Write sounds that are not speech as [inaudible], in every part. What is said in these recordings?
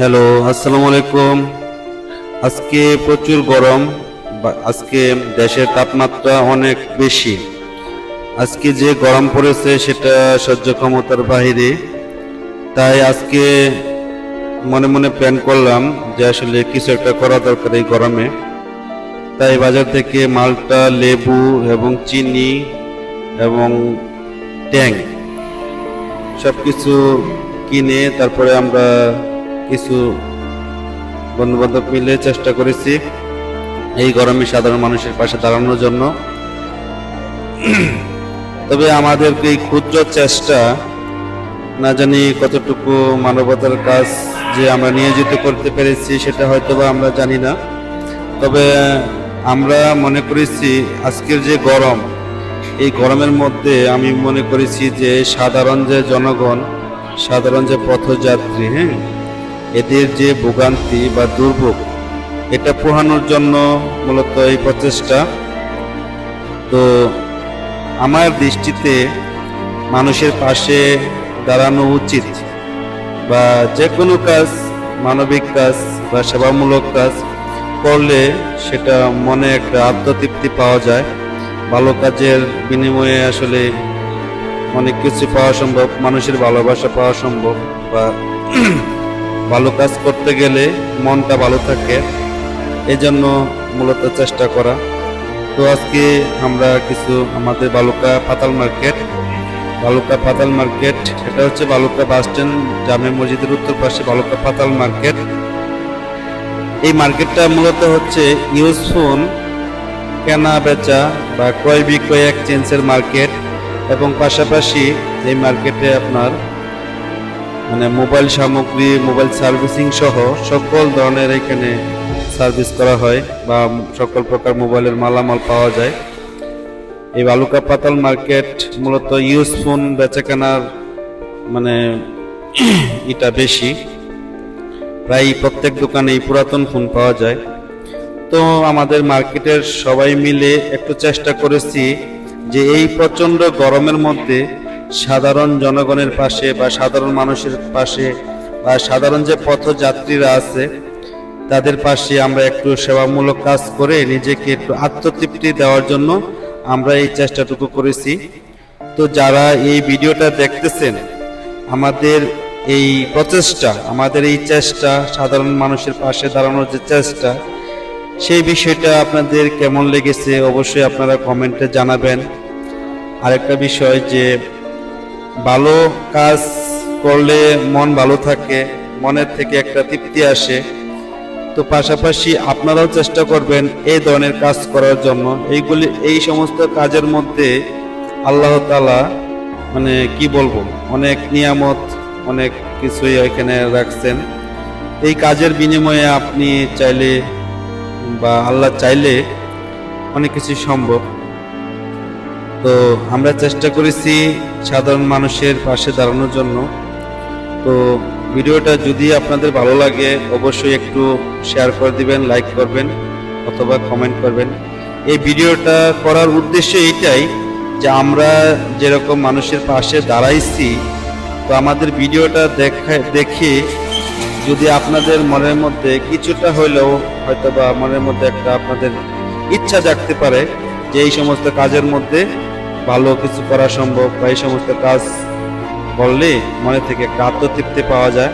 Hello আসসালামু আলাইকুম আজকে প্রচুর গরম আজকে দেশের তাপমাত্রা অনেক বেশি। আজকে যে গরম পড়েছে সেটা সহ্য ক্ষমতার বাইরে তাই আজকে মনে মনে প্ল্যান করলাম যে আসলে কিছু একটা করা দরকার এই গরমে। তাই বাজার থেকে মালটা, লেবু এবং চিনি এবং ট্যাং সব কিছু কিনে তারপরে আমরা কিছু বন্ধু বান্ধব মিলে চেষ্টা করেছি এই গরমে সাধারণ মানুষের পাশে দাঁড়ানোর জন্য। তবে আমাদের এই ক্ষুদ্র চেষ্টা, না জানি কতটুকু মানবতার কাজ যে আমরা নিয়োজিত করতে পেরেছি সেটা হয়তো বা আমরা জানি না। তবে আমরা মনে করেছি আজকের যে গরম, এই গরমের মধ্যে আমি মনে করেছি যে সাধারণ যে জনগণ, সাধারণ যে পথযাত্রী হ্যাঁ এদের যে ভোগান্তি বা দুর্ভোগ, এটা পোহানোর জন্য মূলত এই প্রচেষ্টা। তো আমার দৃষ্টিতে মানুষের পাশে দাঁড়ানো উচিত বা যে কোনো কাজ, মানবিক কাজ বা সেবামূলক কাজ করলে সেটা মনে একটা আত্মতৃপ্তি পাওয়া যায়। ভালো কাজের বিনিময়ে আসলে অনেক কিছু পাওয়া সম্ভব, মানুষের ভালোবাসা পাওয়া সম্ভব বা ভালো কাজ করতে গেলে মনটা ভালো থাকে। এই জন্য মূলত চেষ্টা করা। তো আজকে আমরা কিছু আমাদের বালুকা পাতাল মার্কেট। বালুকা পাতাল মার্কেট, এটা হচ্ছে বালুকা বাস স্ট্যান্ড, জামে মসজিদের উত্তর পাশে বালুকা পাতাল মার্কেট। এই মার্কেটটা মূলত হচ্ছে ইউজ ফোন, কেনা, বেচা বা ক্রয় বিক্রয় এক্সচেঞ্জের মার্কেট। এবং পাশাপাশি এই মার্কেটে আপনার মানে মোবাইল সামগ্রী, মোবাইল সার্ভিসিং সহ সকল ধরনের এখানে সার্ভিস করা হয় বা সকল প্রকার মোবাইলের মালামাল পাওয়া যায়। এই বালুকা পাতাল মার্কেট মূলত ইউজ ফোন বেচাকেনার মানে [clears throat] এটা বেশি। প্রায় প্রত্যেক দোকানেই পুরাতন ফোন পাওয়া যায়। তো আমাদের মার্কেটের সবাই মিলে একটু চেষ্টা করেছি যে এই প্রচণ্ড গরমের মধ্যে সাধারণ জনগণের পাশে বা সাধারণ মানুষের পাশে বা সাধারণ যে পথযাত্রীরা আছে, তাদের পাশে আমরা একটু সেবামূলক কাজ করে নিজেকে একটু আত্মতৃপ্তি দেওয়ার জন্য আমরা এই চেষ্টাটুকু করেছি। তো যারা এই ভিডিওটা দেখতেছেন, আমাদের এই প্রচেষ্টা, আমাদের এই চেষ্টা, সাধারণ মানুষের পাশে দাঁড়ানোর যে চেষ্টা, সেই বিষয়টা আপনাদের কেমন লেগেছে অবশ্যই আপনারা কমেন্টে জানাবেন। আরেকটা বিষয় যে ভালো কাজ করলে মন ভালো থাকে, মনের থেকে একটা তৃপ্তি আসে। তো পাশাপাশি আপনারাও চেষ্টা করবেন এই ধরনের কাজ করার জন্য। এইগুলি, এই সমস্ত কাজের মধ্যে আল্লাহ তালা মানে কি বলব, অনেক নিয়ামত, অনেক কিছুই এখানে রাখছেন। এই কাজের বিনিময়ে আপনি চাইলে বা আল্লাহ চাইলে অনেক কিছু সম্ভব। তো আমরা চেষ্টা করেছি সাধারণ মানুষের পাশে দাঁড়ানোর জন্য। তো ভিডিওটা যদি আপনাদের ভালো লাগে, অবশ্যই একটু শেয়ার করে দিবেন লাইক করবেন, অথবা কমেন্ট করবেন। এই ভিডিওটা করার উদ্দেশ্য এইটাই যে আমরা যেরকম মানুষের পাশে দাঁড়াইছি, তো আমাদের ভিডিওটা দেখা, দেখে যদি আপনাদের মনের মধ্যে কিছুটা হইলেও হয়তো বা মনের মধ্যে একটা আপনাদের ইচ্ছা জাগতে পারে যে এই সমস্ত কাজের মধ্যে ভালো কিছু করা সম্ভব বা এই সমস্ত কাজ করলে মনে থেকে একটা আত্মতৃপ্তি পাওয়া যায়।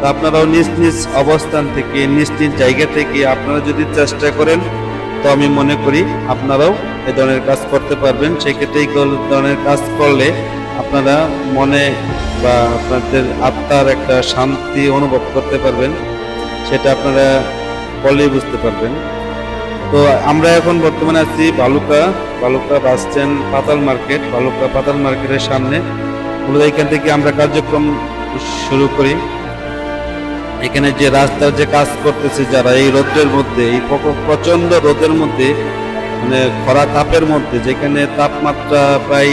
তা আপনারাও নিজ নিজ অবস্থান থেকে, নিজ নিজ জায়গা থেকে আপনারা যদি চেষ্টা করেন, তো আমি মনে করি আপনারাও এ ধরনের কাজ করতে পারবেন। সেক্ষেত্রে এই ধরনের কাজ করলে আপনারা মনে বা আপনাদের আত্মার একটা শান্তি অনুভব করতে পারবেন। সেটা আপনারা বলেই বুঝতে পারবেন। তো আমরা এখন বর্তমানে আছি বালুকা বালুকা বাস স্ট্যান্ড পাতাল মার্কেট বালুকা পাতাল মার্কেটের সামনে। মূলত এখান থেকে আমরা কার্যক্রম শুরু করি। এখানে যে রাস্তার যে কাজ করতেছে যারা এই রোদের মধ্যে, এই প্রচণ্ড রোদের মধ্যে মানে খরা তাপের মধ্যে, যেখানে তাপমাত্রা প্রায়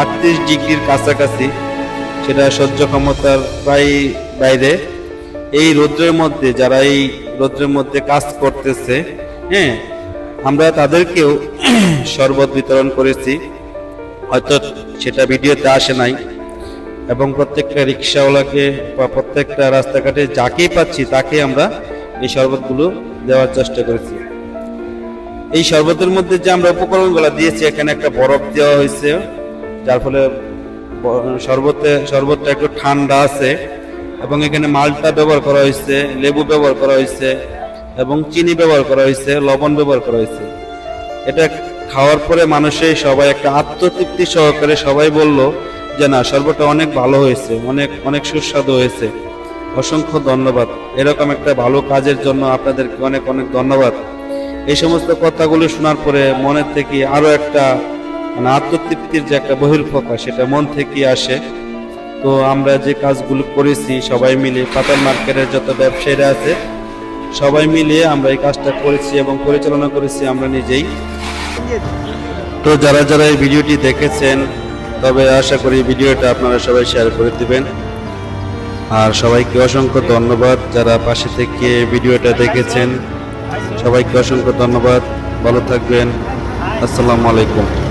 আটত্রিশ ডিগ্রির কাছাকাছি, সেটা সহ্য ক্ষমতার প্রায় বাইরে। এই রৌদ্রের মধ্যে, যারা এই রৌদ্রের মধ্যে কাজ করতেছে হ্যাঁ তাদেরকেও শরবত বিতরণ করেছি। হয়তো সেটা ভিডিওতে আসে নাই। এবং প্রত্যেকটা রিক্সাওয়ালাকে বা প্রত্যেকটা রাস্তাঘাটে যাকেই পাচ্ছি, তাকে আমরা এই শরবতগুলো দেওয়ার চেষ্টা করেছি। এই শরবতের মধ্যে যে আমরা উপকরণগুলো দিয়েছি, এখানে একটা বরফ দেওয়া হয়েছে, যার ফলে শরবতে, শরবতটা একটু ঠান্ডা আছে। এবং এখানে মালটা ব্যবহার করা হয়েছে, লেবু ব্যবহার করা হয়েছে এবং চিনি ব্যবহার করা হয়েছে, লবণ ব্যবহার করা হয়েছে। এটা খাওয়ার পরে মানুষের সবাই একটা আত্মতৃপ্তি সহকারে সবাই বলল যে, না, শরবতটা অনেক ভালো হয়েছে, অনেক অনেক সুস্বাদু হয়েছে। অসংখ্য ধন্যবাদ। এরকম একটা ভালো কাজের জন্য আপনাদেরকে অনেক অনেক ধন্যবাদ। এই সমস্ত কথাগুলো শোনার পরে মনের থেকে আরও একটা মানে আত্মতৃপ্তির যে একটা বহির্প্রকাশ সেটা মন থেকে আসে। তো আমরা যে কাজগুলো করেছি সবাই মিলে, পাতাল মার্কেটের যত ব্যবসায়ীরা আছে সবাই মিলিয়ে আমরা এই কাজটা করেছি এবং পরিচালনা করেছি আমরা নিজেই। তো যারা যারা এই ভিডিওটি দেখেছেন, তবে আশা করি ভিডিওটা আপনারা সবাই শেয়ার করে দিবেন। আর সবাইকে অসংখ্য ধন্যবাদ যারা পাশে থেকে ভিডিওটা দেখেছেন। সবাইকে অসংখ্য ধন্যবাদ। ভালো থাকবেন। আসসালামু আলাইকুম।